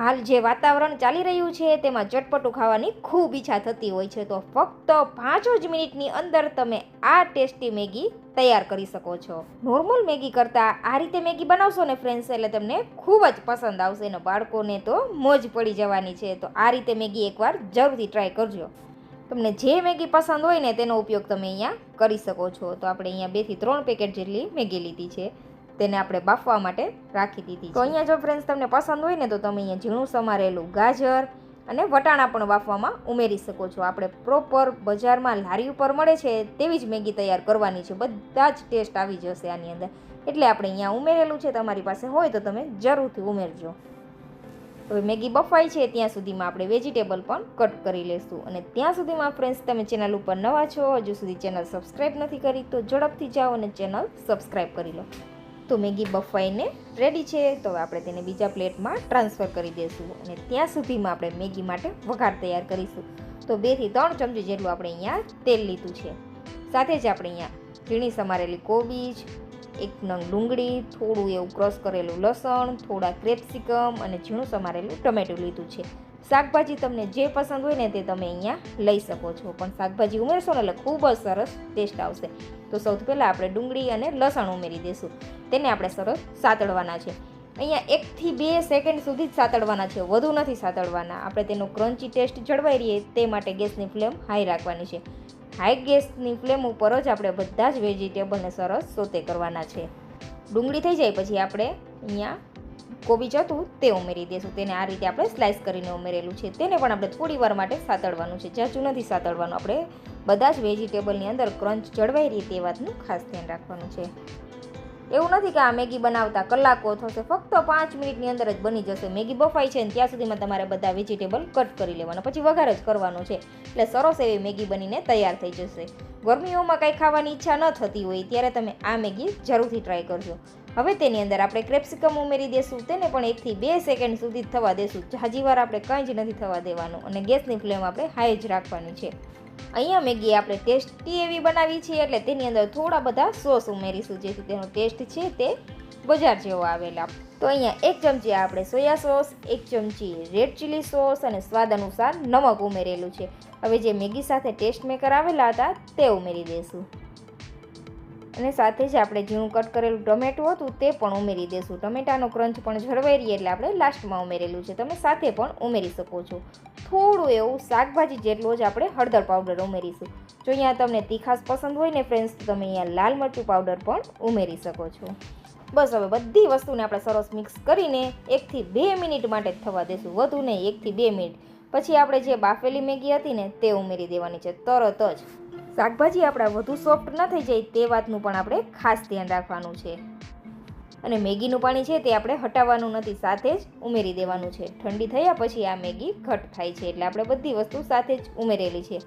હાલ જે વાતાવરણ ચાલી રહ્યું છે તેમાં ચટપટું ખાવાની ખૂબ ઈચ્છા થતી હોય છે. તો ફક્ત પાંચ જ મિનિટની અંદર તમે આ ટેસ્ટી મેગી તૈયાર કરી શકો છો. નોર્મલ મેગી કરતાં આ રીતે મેગી બનાવશો ને ફ્રેન્ડ્સ એટલે તમને ખૂબ જ પસંદ આવશે અને બાળકોને તો મોજ પડી જવાની છે. તો આ રીતે મેગી એકવાર જરૂરથી ટ્રાય કરજો. તમને જે મેગી પસંદ હોય ને તેનો ઉપયોગ તમે અહીંયા કરી શકો છો. તો આપણે અહીંયા બેથી ત્રણ પેકેટ જેટલી મેગી લીધી છે. તેને આપણે બાફવા માટે રાખી દીધી તો અહીંયા જો ફ્રેન્ડ્સ તમને પસંદ હોય ને, તો તમે અહીંયા ઝીણું સમારેલું ગાજર અને વટાણા પણ બાફવામાં ઉમેરી શકો છો. આપણે પ્રોપર બજારમાં લારી ઉપર મળે છે, તેવી જ મેગી તૈયાર કરવાની છે. બધા જ ટેસ્ટ આવી જશે આની અંદર. એટલે આપણે અહીંયા ઉમેરેલું છે, તમારી પાસે હોય તો તમે જરૂરથી ઉમેરજો. હવે મેગી બફાઈ છે, ત્યાં સુધીમાં આપણે વેજીટેબલ પણ કટ કરી લેશું. અને ત્યાં સુધીમાં ફ્રેન્ડ્સ તમે ચેનલ ઉપર નવા છો, હજુ સુધી ચેનલ સબસ્ક્રાઈબ નથી કરી, તો ઝડપથી જાઓ અને ચેનલ સબસ્ક્રાઈબ કરી લો. તો મેગી બફાઈને રેડી છે. તો આપણે તેને બીજા પ્લેટમાં ટ્રાન્સફર કરી દઈશું અને ત્યાં સુધીમાં આપણે મેગી માટે વઘાર તૈયાર કરીશું. તો બેથી ત્રણ ચમચી જેટલું આપણે અહીંયા તેલ લીધું છે. સાથે જ આપણે અહીંયા ઝીણી સમારેલી કોબીજ એક નંગ ડુંગળી, થોડું એવું ક્રશ કરેલું લસણ, થોડા ક્રેપ્સિકમ અને ઝીણું સમારેલું ટમેટું લીધું છે. શાકભાજી તમને જે પસંદ હોય ને તે તમે અહીંયા લઈ શકો છો. પણ શાકભાજી ઉમેરશો ને એટલે ખૂબ જ સરસ ટેસ્ટ આવશે. તો સૌથી પહેલાં આપણે ડુંગળી અને લસણ ઉમેરી દઈશું. તેને આપણે સરસ સાતળવાના છે. અહીંયા એકથી બે સેકન્ડ સુધી જ સાતળવાના છે. વધુ નથી સાતળવાના. આપણે તેનો ક્રન્ચી ટેસ્ટ જળવાઈ રહીએ તે માટે ગેસની ફ્લેમ હાઈ રાખવાની છે. હાઈ ગેસની ફ્લેમ ઉપર જ આપણે બધા જ વેજીટેબલને સરસ સોતે કરવાના છે. ડુંગળી થઈ જાય પછી આપણે અહીંયા કોબીજ હતું તે ઉમેરી દઈશું તેને આ રીતે આપણે સ્લાઇસ કરીને ઉમેરેલું છે. તેને પણ આપણે થોડી વાર માટે સાતળવાનું છે. જાજુ નથી સાતળવાનું આપણે બધા જ વેજીટેબલની અંદર ક્રંચ જળવાઈ રહી તે વાતનું ખાસ ધ્યાન રાખવાનું છે. એવું નથી કે આ મેગી બનાવતા કલાકો થશે, ફક્ત પાંચ મિનિટની અંદર જ બની જશે. મેગી બફાઈ છે ને ત્યાં સુધીમાં તમારે બધા વેજીટેબલ કટ કરી લેવાના. પછી વઘાર જ કરવાનો છે. એટલે સરસ એવી મેગી બનીને તૈયાર થઈ જશે. ગરમીઓમાં કાંઈ ખાવાની ઈચ્છા ન થતી હોય, ત્યારે તમે આ મેગી જરૂરથી ટ્રાય કરજો. હવે તેની અંદર આપણે ક્રેપ્સિકમ ઉમેરી દેશું. તેને પણ એકથી બે સેકન્ડ સુધી થવા દેશું. હજી વાર આપણે કંઈ જ નથી થવા દેવાનું. અને ગેસની ફ્લેમ આપણે હાઈ જ રાખવાની છે. અહીંયા મેગી આપણે ટેસ્ટી એવી બનાવી છે, એટલે તેની અંદર થોડા બધા સોસ ઉમેરીશું, જેથી તેનો ટેસ્ટ છે તે બજાર જેવો આવેલા. તો અહીંયા એક ચમચી આપણે સોયા સોસ, એક ચમચી રેડ ચીલી સોસ અને સ્વાદ અનુસાર નમક ઉમેરેલું છે. હવે જે મેગી સાથે ટેસ્ટ મેકર આવેલા હતા, તે ઉમેરી દઈશું અને સાથે જ આપણે ઝીણું કટ કરેલું ટમેટું હતું, તે પણ ઉમેરી દઈશું ટમેટાનો ક્રંચ પણ જળવાઈ રહીએ એટલે આપણે લાસ્ટમાં ઉમેરેલું છે. તમે સાથે પણ ઉમેરી શકો છો. થોડું એવું શાકભાજી જેટલો જ આપણે હળદર પાવડર ઉમેરીશું. જો અહીંયા તમને તીખાસ પસંદ હોય ને ફ્રેન્ડ્સ તો તમે અહીંયા લાલ મરચું પાવડર પણ ઉમેરી શકો છો. બસ હવે બધી વસ્તુને આપણે સરસ મિક્સ કરીને એકથી બે મિનિટ માટે થવા દેશું. વધુ નહીં, એકથી બે મિનિટ. પછી આપણે જે બાફેલી મેગી હતી ને, તે ઉમેરી દેવાની છે તરત જ. શાકભાજી આપણા વધુ સોફ્ટ ન થઈ જાય તે વાતનું પણ આપણે ખાસ ધ્યાન રાખવાનું છે. અને મેગીનું પાણી છે તે આપણે હટાવવાનું નથી, સાથે જ ઉમેરી દેવાનું છે. ઠંડી થયા પછી આ મેગી ઘટ થાય છે, એટલે આપણે બધી વસ્તુ સાથે જ ઉમેરેલી છે.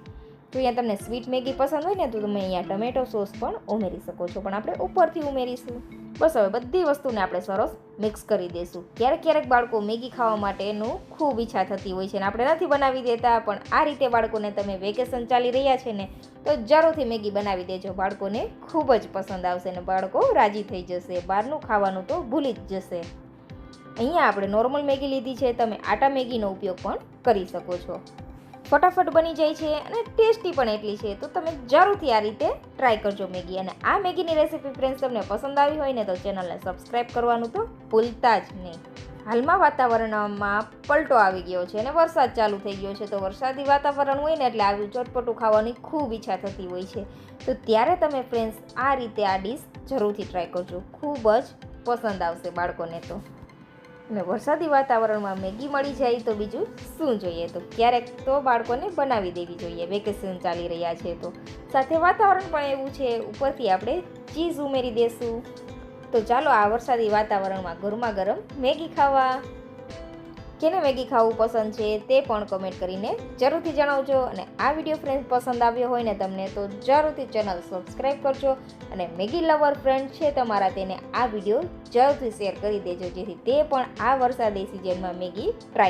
તો અહીંયા તમને સ્વીટ મેગી પસંદ હોય ને, તો તમે અહીંયા ટમેટો સોસ પણ ઉમેરી શકો છો, પણ આપણે ઉપરથી ઉમેરીશું. બસ હવે બધી વસ્તુને આપણે સરસ મિક્સ કરી દઈશું. ક્યારેક ક્યારેક બાળકો મેગી ખાવા માટેનું ખૂબ ઈચ્છા થતી હોય છે ને આપણે નથી બનાવી દેતા, પણ આ રીતે બાળકોને તમે વેકેશન ચાલી રહ્યા છે ને, તો જરૂરથી મેગી બનાવી દેજો. બાળકોને ખૂબ જ પસંદ આવશે ને બાળકો રાજી થઈ જશે. બહારનું ખાવાનું તો ભૂલી જ જશે. અહીંયા આપણે નોર્મલ મેગી લીધી છે. તમે આટા મેગીનો ઉપયોગ પણ કરી શકો છો. ફટાફટ બની જાય છે અને ટેસ્ટી પણ એટલી છે. તો તમે જરૂરથી આ રીતે ટ્રાય કરજો મેગી. અને આ મેગીની રેસીપી ફ્રેન્ડ્સ તમને પસંદ આવી હોય ને તો ચેનલને સબસ્ક્રાઈબ કરવાનું તો ભૂલતા જ નહીં. હાલમાં વાતાવરણમાં પલટો આવી ગયો છે અને વરસાદ ચાલુ થઈ ગયો છે. તો વરસાદી વાતાવરણ હોય ને એટલે આવ્યું ચટપટું ખાવાની ખૂબ ઈચ્છા થતી હોય છે. તો ત્યારે તમે ફ્રેન્ડ્સ આ રીતે આ ડીશ જરૂરથી ટ્રાય કરજો. ખૂબ જ પસંદ આવશે બાળકોને તો. અને વરસાદી વાતાવરણમાં મેગી મળી જાય તો બીજું શું જોઈએ? તો ક્યારેક તો બાળકોને બનાવી દેવી જોઈએ, વેકેશન ચાલી રહ્યા છે તો. સાથે વાતાવરણ પણ એવું છે, ઉપરથી આપણે ચીઝ ઉમેરી દેશું. તો ચાલો આ વરસાદી વાતાવરણમાં ગરમા ગરમ મેગી ખાવા. કેને મેગી ખાવું પસંદ છે તે પણ કમેન્ટ કરીને જરૂરથી જણાવજો અને આ વીડિયો ફ્રેન્ડ પસંદ આવ્યો હોય ને તમને તો જરૂરથી ચેનલ સબસ્ક્રાઈબ કરજો અને મેગી લવર ફ્રેન્ડ છે તમારા તેને આ વીડિયો જરૂરથી શેર કરી દેજો જેથી તે પણ આ વરસાદી સિઝનમાં મેગી ટ્રાય